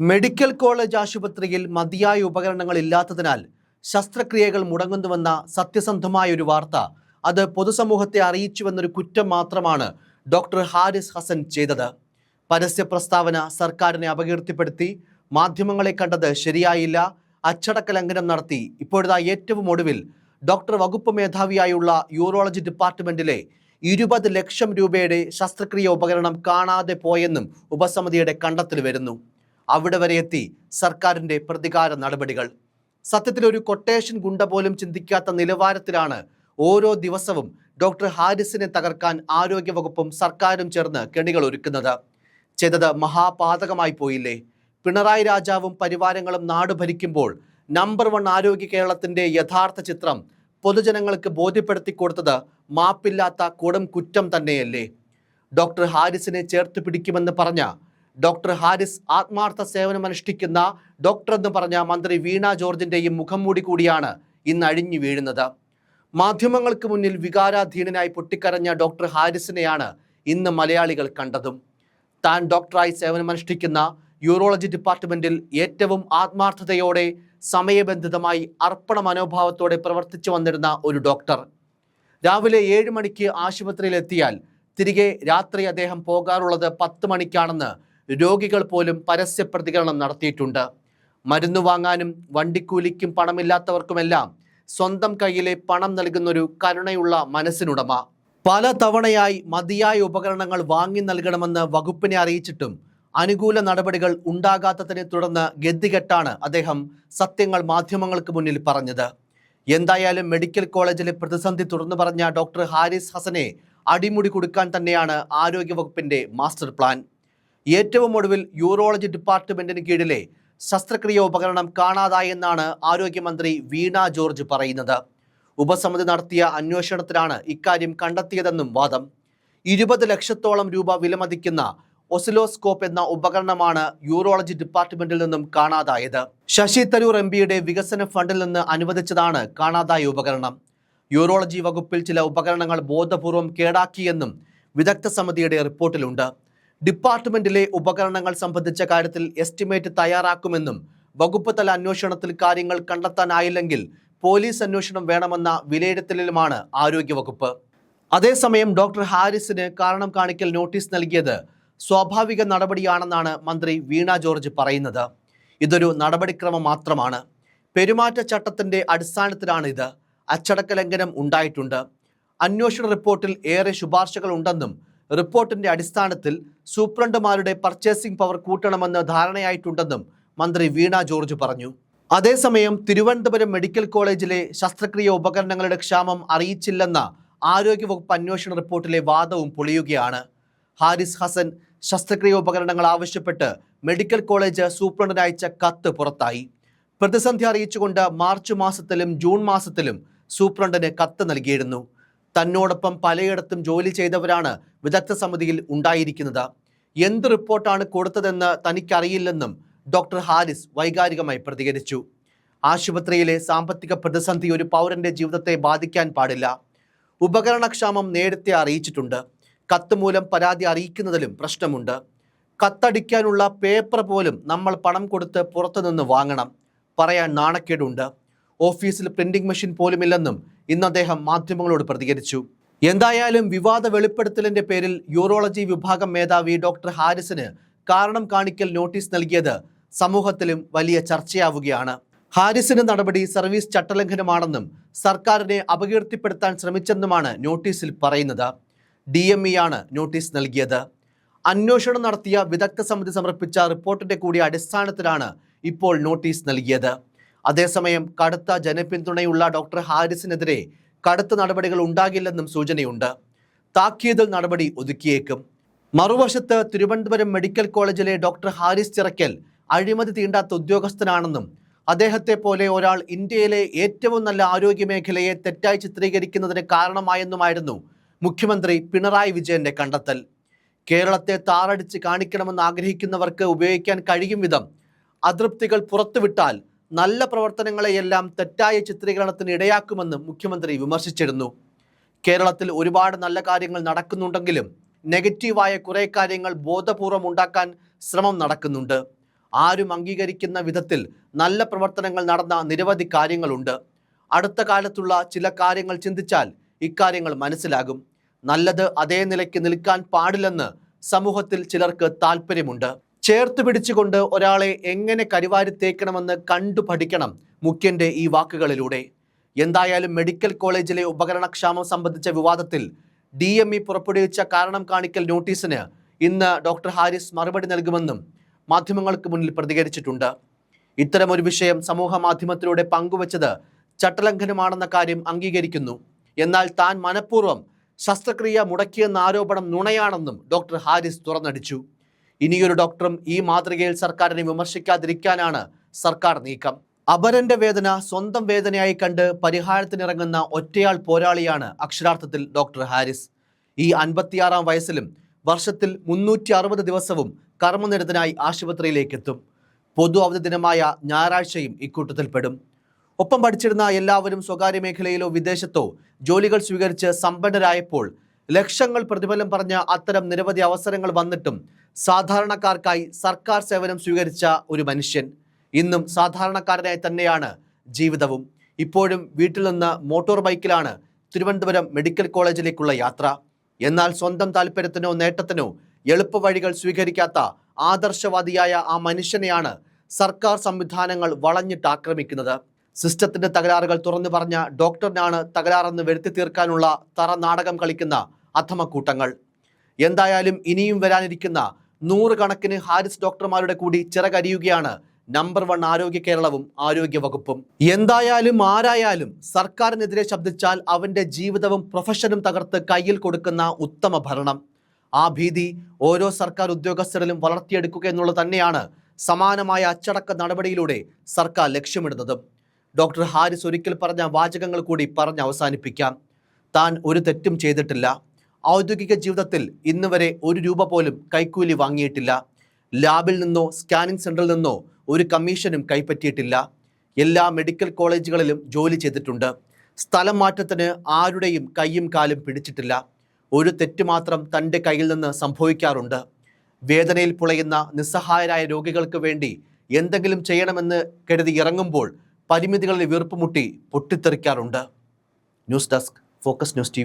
Medical college ആശുപത്രിയിൽ മതിയായ ഉപകരണങ്ങൾ ഇല്ലാത്തതിനാൽ ശസ്ത്രക്രിയകൾ മുടങ്ങുന്നുവെന്ന സത്യസന്ധമായ ഒരു വാർത്ത അത് പൊതുസമൂഹത്തെ അറിയിച്ചുവെന്നൊരു കുറ്റം മാത്രമാണ് ഡോക്ടർ ഹാരിസ് ഹസൻ ചെയ്തത്. പരസ്യ പ്രസ്താവന സർക്കാരിനെ അപകീർത്തിപ്പെടുത്തി മാധ്യമങ്ങളെ കണ്ടത് ശരിയായില്ല അച്ചടക്ക ലംഘനം നടത്തി. ഇപ്പോഴത്തെ ഏറ്റവും ഒടുവിൽ ഡോക്ടർ വകുപ്പ് മേധാവിയായുള്ള യൂറോളജി ഡിപ്പാർട്ട്മെന്റിലെ ഇരുപത് ലക്ഷം രൂപയുടെ ശസ്ത്രക്രിയ ഉപകരണം കാണാതെ പോയെന്നും ഉപസമിതിയുടെ കണ്ടെത്തൽ വരുന്നു. അവിടെ വരെ എത്തി സർക്കാരിന്റെ പ്രതികാര നടപടികൾ. സത്യത്തിൽ ഒരു കൊട്ടേഷൻ ഗുണ്ട പോലും ചിന്തിക്കാത്ത നിലവാരത്തിലാണ് ഓരോ ദിവസവും ഡോക്ടർ ഹാരിസിനെ തകർക്കാൻ ആരോഗ്യവകുപ്പും സർക്കാരും ചേർന്ന് കെണികൾ ഒരുക്കുന്നത്. ചെയ്തത് മഹാപാതകമായി പോയില്ലേ? പിണറായി രാജാവും പരിവാരങ്ങളും നാട് ഭരിക്കുമ്പോൾ നമ്പർ വൺ ആരോഗ്യ കേരളത്തിന്റെ യഥാർത്ഥ ചിത്രം പൊതുജനങ്ങൾക്ക് ബോധ്യപ്പെടുത്തി കൊടുത്തത് മാപ്പില്ലാത്ത കൊടും കുറ്റം തന്നെയല്ലേ? ഡോക്ടർ ഹാരിസിനെ ചേർത്ത് പിടിക്കുമെന്ന് പറഞ്ഞ ഡോക്ടർ ഹാരിസ് ആത്മാർത്ഥ സേവനം അനുഷ്ഠിക്കുന്ന ഡോക്ടർ എന്ന് പറഞ്ഞ മന്ത്രി വീണ ജോർജിന്റെയും മുഖം മൂടി കൂടിയാണ് ഇന്ന് അഴിഞ്ഞു വീഴുന്നത്. മാധ്യമങ്ങൾക്ക് മുന്നിൽ വികാരാധീനനായി പൊട്ടിക്കരഞ്ഞ ഡോക്ടർ ഹാരിസിനെയാണ് ഇന്ന് മലയാളികൾ കണ്ടതും. താൻ ഡോക്ടറായി സേവനമനുഷ്ഠിക്കുന്ന യൂറോളജി ഡിപ്പാർട്ട്മെന്റിൽ ഏറ്റവും ആത്മാർത്ഥതയോടെ സമയബന്ധിതമായി അർപ്പണ മനോഭാവത്തോടെ പ്രവർത്തിച്ചു വന്നിരുന്ന ഒരു ഡോക്ടർ. രാവിലെ ഏഴ് മണിക്ക് ആശുപത്രിയിലെത്തിയാൽ തിരികെ രാത്രി അദ്ദേഹം പോകാറുള്ളത് പത്ത് മണിക്കാണെന്ന് രോഗികൾ പോലും പരസ്യ പ്രതികരണം നടത്തിയിട്ടുണ്ട്. മരുന്ന് വാങ്ങാനും വണ്ടിക്കൂലിക്കും പണമില്ലാത്തവർക്കുമെല്ലാം സ്വന്തം കയ്യിലെ പണം നൽകുന്നൊരു കരുണയുള്ള മനസ്സിനുടമ. പല തവണയായി മതിയായ ഉപകരണങ്ങൾ വാങ്ങി നൽകണമെന്ന് വകുപ്പിനെ അറിയിച്ചിട്ടും അനുകൂല നടപടികൾ ഉണ്ടാകാത്തതിനെ തുടർന്ന് ഗതികെട്ടാണ് അദ്ദേഹം സത്യങ്ങൾ മാധ്യമങ്ങൾക്ക് മുന്നിൽ പറഞ്ഞത്. എന്തായാലും മെഡിക്കൽ കോളേജിലെ പ്രതിസന്ധി തുറന്നു പറഞ്ഞ ഡോക്ടർ ഹാരിസ് ഹസനെ അടിമുടി കൊടുക്കാൻ തന്നെയാണ് ആരോഗ്യവകുപ്പിന്റെ മാസ്റ്റർ പ്ലാൻ. ഏറ്റവും ഒടുവിൽ യൂറോളജി ഡിപ്പാർട്ട്മെന്റിന് കീഴിലെ ശസ്ത്രക്രിയ ഉപകരണം കാണാതായെന്നാണ് ആരോഗ്യമന്ത്രി വീണ ജോർജ് പറയുന്നത്. ഉപസമിതി നടത്തിയ അന്വേഷണത്തിലാണ് ഇക്കാര്യം കണ്ടെത്തിയതെന്നും വാദം. ഇരുപത് ലക്ഷത്തോളം രൂപ വിലമതിക്കുന്ന ഒസിലോസ്കോപ്പ് എന്ന ഉപകരണമാണ് യൂറോളജി ഡിപ്പാർട്ട്മെന്റിൽ നിന്നും കാണാതായത്. ശശി തരൂർ എം പിയുടെ വികസന ഫണ്ടിൽ നിന്ന് അനുവദിച്ചതാണ് കാണാതായ ഉപകരണം. യൂറോളജി വകുപ്പിൽ ചില ഉപകരണങ്ങൾ ബോധപൂർവം കേടാക്കിയെന്നും വിദഗ്ധ സമിതിയുടെ റിപ്പോർട്ടിലുണ്ട്. ഡിപ്പാർട്ട്മെന്റിലെ ഉപകരണങ്ങൾ സംബന്ധിച്ച കാര്യത്തിൽ എസ്റ്റിമേറ്റ് തയ്യാറാക്കുമെന്നും വകുപ്പ് തല അന്വേഷണത്തിൽ കാര്യങ്ങൾ കണ്ടെത്താനായില്ലെങ്കിൽ പോലീസ് അന്വേഷണം വേണമെന്ന വിലയിരുത്തലിലുമാണ് ആരോഗ്യവകുപ്പ്. അതേസമയം ഡോക്ടർ ഹാരിസിന് കാരണം കാണിക്കൽ നോട്ടീസ് നൽകിയത് സ്വാഭാവിക നടപടിയാണെന്നാണ് മന്ത്രി വീണ ജോർജ് പറയുന്നത്. ഇതൊരു നടപടിക്രമം മാത്രമാണ്. പെരുമാറ്റച്ചട്ടത്തിന്റെ അടിസ്ഥാനത്തിലാണ് ഇത്. അച്ചടക്ക ലംഘനം ഉണ്ടായിട്ടുണ്ട്. അന്വേഷണ റിപ്പോർട്ടിൽ ഏറെ ശുപാർശകൾ ഉണ്ടെന്നും റിപ്പോർട്ടിന്റെ അടിസ്ഥാനത്തിൽ സൂപ്രണ്ടുമാരുടെ പർച്ചേസിംഗ് പവർ കൂട്ടണമെന്ന് ധാരണയായിട്ടുണ്ടെന്നും മന്ത്രി വീണ ജോർജ് പറഞ്ഞു. അതേസമയം തിരുവനന്തപുരം മെഡിക്കൽ കോളേജിലെ ശസ്ത്രക്രിയ ഉപകരണങ്ങളുടെ ക്ഷാമം അറിയിച്ചില്ലെന്ന ആരോഗ്യവകുപ്പ് അന്വേഷണ റിപ്പോർട്ടിലെ വാദവും പൊളിയുകയാണ്. ഹാരിസ് ഹസൻ ശസ്ത്രക്രിയ ഉപകരണങ്ങൾ ആവശ്യപ്പെട്ട് മെഡിക്കൽ കോളേജ് സൂപ്രണ്ടിന് അയച്ച കത്ത് പുറത്തായി. പ്രതിസന്ധി അറിയിച്ചുകൊണ്ട് മാർച്ച് മാസത്തിലും ജൂൺ മാസത്തിലും സൂപ്രണ്ടിന് കത്ത് നൽകിയിരുന്നു. തന്നോടൊപ്പം പലയിടത്തും ജോലി ചെയ്തവരാണ് വിദഗ്ധ സമിതിയിൽ ഉണ്ടായിരിക്കുന്നത്. എന്ത് റിപ്പോർട്ടാണ് കൊടുത്തതെന്ന് തനിക്കറിയില്ലെന്നും ഡോക്ടർ ഹാരിസ് വൈകാരികമായി പ്രതികരിച്ചു. ആശുപത്രിയിലെ സാമ്പത്തിക പ്രതിസന്ധി ഒരു പൗരന്റെ ജീവിതത്തെ ബാധിക്കാൻ പാടില്ല. ഉപകരണക്ഷാമം നേരത്തെ അറിയിച്ചിട്ടുണ്ട്. കത്ത് മൂലം പരാതി അറിയിക്കുന്നതിലും പ്രശ്നമുണ്ട്. കത്തടിക്കാനുള്ള പേപ്പർ പോലും നമ്മൾ പണം കൊടുത്ത് പുറത്തുനിന്ന് വാങ്ങണം. പറയാൻ നാണക്കേടുണ്ട്. ഓഫീസിൽ പ്രിന്റിംഗ് മെഷീൻ പോലുമില്ലെന്നും ഇന്ന് അദ്ദേഹം മാധ്യമങ്ങളോട് പ്രതികരിച്ചു. എന്തായാലും വിവാദ വെളിപ്പെടുത്തലിന്റെ പേരിൽ യൂറോളജി വിഭാഗം മേധാവി ഡോക്ടർ ഹാരിസിന് കാരണം കാണിക്കൽ നോട്ടീസ് നൽകിയത് സമൂഹത്തിലും വലിയ ചർച്ചയാവുകയാണ്. ഹാരിസിന്റെ നടപടി സർവീസ് ചട്ടലംഘനമാണെന്നും സർക്കാരിനെ അപകീർത്തിപ്പെടുത്താൻ ശ്രമിച്ചെന്നുമാണ് നോട്ടീസിൽ പറയുന്നത്. ഡി എം ഇ ആണ് നോട്ടീസ് നൽകിയത്. അന്വേഷണം നടത്തിയ വിദഗ്ധ സമിതി സമർപ്പിച്ച റിപ്പോർട്ടിന്റെ കൂടി അടിസ്ഥാനത്തിലാണ് ഇപ്പോൾ നോട്ടീസ് നൽകിയത്. അതേസമയം കടുത്ത ജനപിന്തുണയുള്ള ഡോക്ടർ ഹാരിസിനെതിരെ കടുത്ത നടപടികൾ ഉണ്ടാകില്ലെന്നും സൂചനയുണ്ട്. താക്കീതിൽ നടപടി ഒതുക്കിയേക്കും. മറുവശത്ത് തിരുവനന്തപുരം മെഡിക്കൽ കോളേജിലെ ഡോക്ടർ ഹാരിസ് ചിറക്കൽ അഴിമതി തീണ്ടാത്ത ഉദ്യോഗസ്ഥനാണെന്നും അദ്ദേഹത്തെ പോലെ ഒരാൾ ഇന്ത്യയിലെ ഏറ്റവും നല്ല ആരോഗ്യ മേഖലയെ തെറ്റായി ചിത്രീകരിക്കുന്നതിന് കാരണമായെന്നുമായിരുന്നു മുഖ്യമന്ത്രി പിണറായി വിജയന്റെ കണ്ടെത്തൽ. കേരളത്തെ താറടിച്ച് കാണിക്കണമെന്ന് ആഗ്രഹിക്കുന്നവർക്ക് ഉപയോഗിക്കാൻ കഴിയും വിധം അതൃപ്തികൾ പുറത്തുവിട്ടാൽ നല്ല പ്രവർത്തനങ്ങളെയെല്ലാം തെറ്റായ ചിത്രീകരണത്തിന് ഇടയാക്കുമെന്ന് മുഖ്യമന്ത്രി വിമർശിച്ചിരുന്നു. കേരളത്തിൽ ഒരുപാട് നല്ല കാര്യങ്ങൾ നടക്കുന്നുണ്ടെങ്കിലും നെഗറ്റീവായ കുറേ കാര്യങ്ങൾ ബോധപൂർവം ഉണ്ടാക്കാൻ ശ്രമം നടക്കുന്നുണ്ട്. ആരും അംഗീകരിക്കുന്ന വിധത്തിൽ നല്ല പ്രവർത്തനങ്ങൾ നടന്ന നിരവധി കാര്യങ്ങളുണ്ട്. അടുത്ത കാലത്തുള്ള ചില കാര്യങ്ങൾ ചിന്തിച്ചാൽ ഇക്കാര്യങ്ങൾ മനസ്സിലാകും. നല്ലത് അതേ നിലയ്ക്ക് നിൽക്കാൻ പാടില്ലെന്ന് സമൂഹത്തിൽ ചിലർക്ക് താല്പര്യമുണ്ട് ചേർത്ത് പിടിച്ചുകൊണ്ട് ഒരാളെ എങ്ങനെ കരിവാരി തേക്കണമെന്ന് കണ്ടു പഠിക്കണം മുഖ്യന്റെ ഈ വാക്കുകളിലൂടെ. എന്തായാലും മെഡിക്കൽ കോളേജിലെ ഉപകരണക്ഷാമം സംബന്ധിച്ച വിവാദത്തിൽ ഡി എം ഇ പുറപ്പെടുവിച്ച കാരണം കാണിക്കൽ നോട്ടീസിന് ഇന്ന് ഡോക്ടർ ഹാരിസ് മറുപടി നൽകുമെന്നും മാധ്യമങ്ങൾക്ക് മുന്നിൽ പ്രതികരിച്ചിട്ടുണ്ട്. ഇത്തരമൊരു വിഷയം സമൂഹ മാധ്യമത്തിലൂടെ പങ്കുവച്ചത് ചട്ടലംഘനമാണെന്ന കാര്യം അംഗീകരിക്കുന്നു. എന്നാൽ താൻ മനഃപൂർവം ശസ്ത്രക്രിയ മുടക്കിയെന്ന ആരോപണം നുണയാണെന്നും ഡോക്ടർ ഹാരിസ് തുറന്നടിച്ചു. ഇനിയൊരു ഡോക്ടറും ഈ മാതൃകയിൽ സർക്കാരിനെ വിമർശിക്കാതിരിക്കാനാണ് സർക്കാർ നീക്കം. അപരന്റെ വേദന സ്വന്തം വേദനയായി കണ്ട് പരിഹാരത്തിനിറങ്ങുന്ന ഒറ്റയാൾ പോരാളിയാണ് അക്ഷരാർത്ഥത്തിൽ ഡോക്ടർ ഹാരിസ്. ഈ അൻപത്തിയാറാം വയസ്സിലും വർഷത്തിൽ മുന്നൂറ്റി അറുപത് ദിവസവും കർമ്മനിരതനായി ആശുപത്രിയിലേക്ക് എത്തും പൊതു അവധി ദിനമായ ഞായറാഴ്ചയും ഇക്കൂട്ടത്തിൽപ്പെടും. ഒപ്പം പഠിച്ചിരുന്ന എല്ലാവരും സ്വകാര്യ മേഖലയിലോ വിദേശത്തോ ജോലികൾ സ്വീകരിച്ച് സമ്പന്നരായപ്പോൾ ലക്ഷങ്ങൾ പ്രതിഫലം പറഞ്ഞ അത്തരം നിരവധി അവസരങ്ങൾ വന്നിട്ടും സാധാരണക്കാർക്കായി സർക്കാർ സേവനം സ്വീകരിച്ച ഒരു മനുഷ്യൻ. ഇന്നും സാധാരണക്കാരനായി തന്നെയാണ് ജീവിതവും. ഇപ്പോഴും വീട്ടിൽ നിന്ന് മോട്ടോർ ബൈക്കിലാണ് തിരുവനന്തപുരം മെഡിക്കൽ കോളേജിലേക്കുള്ള യാത്ര. എന്നാൽ സ്വന്തം താല്പര്യത്തിനോ നേട്ടത്തിനോ എളുപ്പവഴികൾ സ്വീകരിക്കാത്ത ആദർശവാദിയായ ആ മനുഷ്യനെയാണ് സർക്കാർ സംവിധാനങ്ങൾ വളഞ്ഞിട്ട് ആക്രമിക്കുന്നത്. സിസ്റ്റത്തിന്റെ തകരാറുകൾ തുറന്നു പറഞ്ഞ ഡോക്ടറിനാണ് തകരാറെന്ന് വരുത്തി തീർക്കാനുള്ള തറ നാടകം കളിക്കുന്ന അധമക്കൂട്ടങ്ങൾ. എന്തായാലും ഇനിയും വരാനിരിക്കുന്ന നൂറുകണക്കിന് ഹാരിസ് ഡോക്ടർമാരുടെ കൂടി ചിറകരിയുകയാണ് നമ്പർ വൺ ആരോഗ്യ കേരളവും ആരോഗ്യ വകുപ്പും. എന്തായാലും ആരായാലും സർക്കാരിനെതിരെ ശബ്ദിച്ചാൽ അവന്റെ ജീവിതവും പ്രൊഫഷനും തകർത്ത് കയ്യിൽ കൊടുക്കുന്ന ഉത്തമ ഭരണം. ആ ഭീതി ഓരോ സർക്കാർ ഉദ്യോഗസ്ഥരിലും വളർത്തിയെടുക്കുക എന്നുള്ളത് തന്നെയാണ് സമാനമായ അച്ചടക്ക നടപടിയിലൂടെ സർക്കാർ ലക്ഷ്യമിടുന്നത്. ഡോക്ടർ ഹാരിസ് ഒരിക്കൽ പറഞ്ഞ വാചകങ്ങൾ കൂടി പറഞ്ഞ് അവസാനിപ്പിക്കാം. താൻ ഒരു തെറ്റും ചെയ്തിട്ടില്ല. ഔദ്യോഗിക ജീവിതത്തിൽ ഇന്ന് വരെ ഒരു രൂപ പോലും കൈക്കൂലി വാങ്ങിയിട്ടില്ല. ലാബിൽ നിന്നോ സ്കാനിംഗ് സെന്ററിൽ നിന്നോ ഒരു കമ്മീഷനും കൈപ്പറ്റിയിട്ടില്ല. എല്ലാ മെഡിക്കൽ കോളേജുകളിലും ജോലി ചെയ്തിട്ടുണ്ട്. സ്ഥലം മാറ്റത്തിന് ആരുടെയും കൈയും കാലും പിടിച്ചിട്ടില്ല. ഒരു തെറ്റ് മാത്രം തന്റെ കയ്യിൽ നിന്ന് സംഭവിക്കാറുണ്ട്. വേദനയിൽ പുളയുന്ന നിസ്സഹായരായ രോഗികൾക്ക് വേണ്ടി എന്തെങ്കിലും ചെയ്യണമെന്ന് കരുതി ഇറങ്ങുമ്പോൾ പരിമിതികളിൽ വീർപ്പുമുട്ടി പൊട്ടിത്തെറിക്കാറുണ്ട്. News desk focus news T